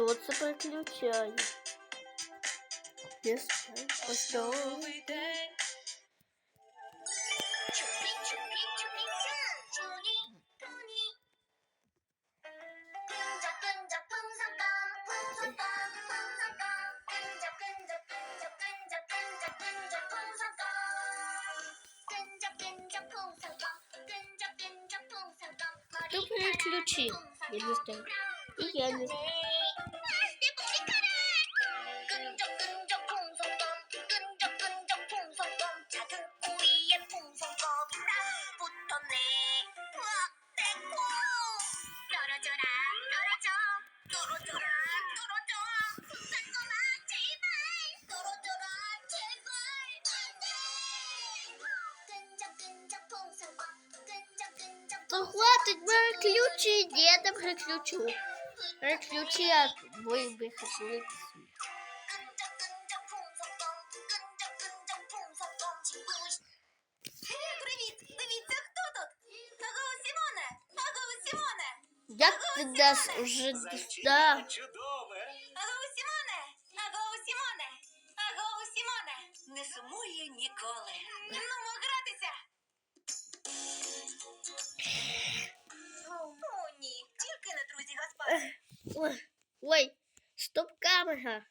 Кто-то приключает. Yes, let's go. 또 그냥 클러치. 여기 있어. 여기 앉아. хватит, переключи, деда переключу. Переключи, а мой выход Я тогда уже да. Чудове. Агоу Сімоне, агоу Сімоне, агоу Сімоне. Не сумує ніколи. Ну, гратися. О, ні, тільки не друзі Гаспар. Ой, Ой, стоп камера.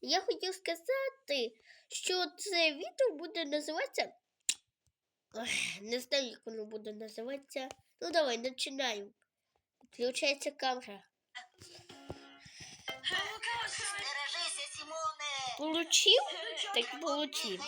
Я хотів сказати, що це відео буде називатися. Ой, не знаю, як воно буде називатися. Ну давай, починаємо. Включається камера. Получив? Так получив.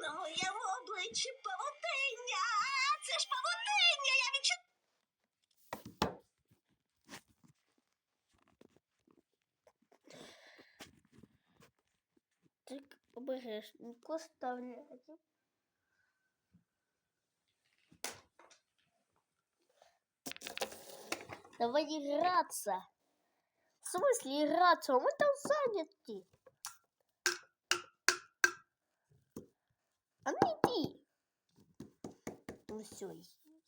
На моєму обличчі павутиння. Це ж павутиння, я відчув. Так обережненько ставляю. Давай играться. В смысле играться? Мы там заняты. Ну все,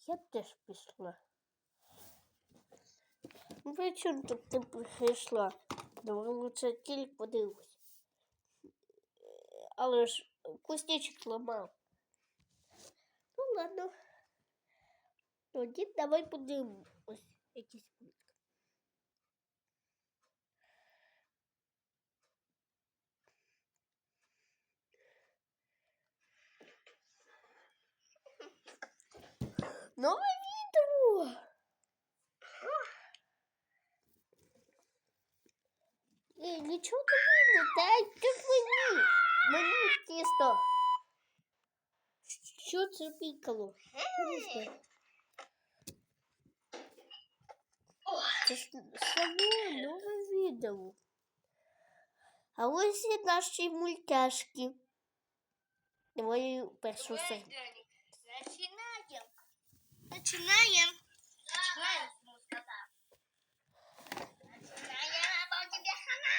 я теж пішла. Ну при чому тут ти прийшла? Давай лучше тільки подивлюсь. Але ж кузнечик ламав. Ну ладно. Тоді давай подивимось якийсь Нове відео! Ей, нічого не видно, дай тут мені. Мені тісто. Що це пікало? Я не знаю. Це Це ж саме нове відео. А ось і наші мультяшки. Давай першу серію. Начинаем. Начинаем. Начинаем, ну, сказал. Начинаем, а тебе хана.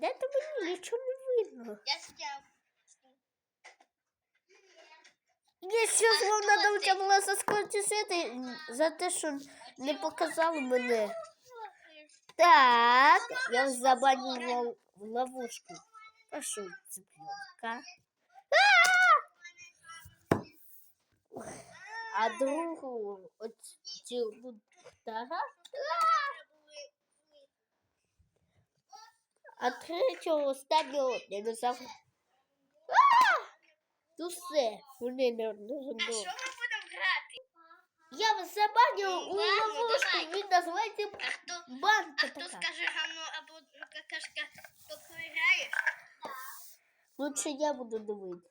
Де то мені нічого не видно. Я снял. Я ще словно навча була заскочити за те, що не показали мене. Так, я забанила в ловушку. Пошел, цыпленка. А другу от цю буду тага. А третього останнього динозавра. Ну все, вони не Я вас забанила у Ладно, ловушку, давай. він називається А хто, а банка хто така. скаже гамно або какашка, то програєш? Лучше я буду дивитися.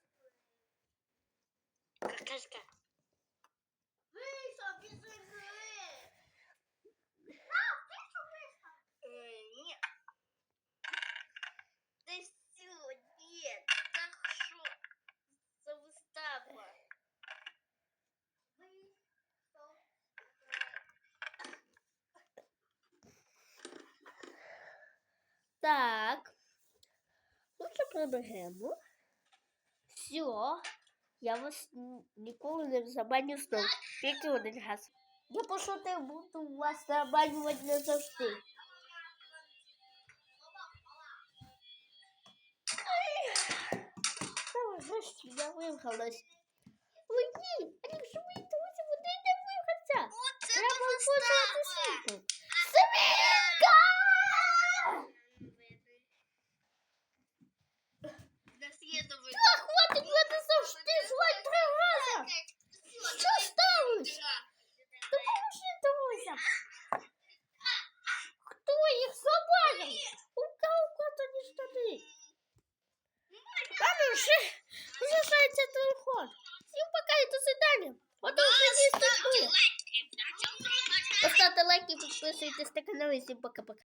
Лучше приберемо. Все. Я вас н- ніколи не забаню знов. Тільки один раз. Я пошутив, буду вас забанювати назавжди. Та врешті я вигралась. Ой, ні, а якщо ви друзі, вони не виграться. Оце Треба то вважати І всім пока-пока.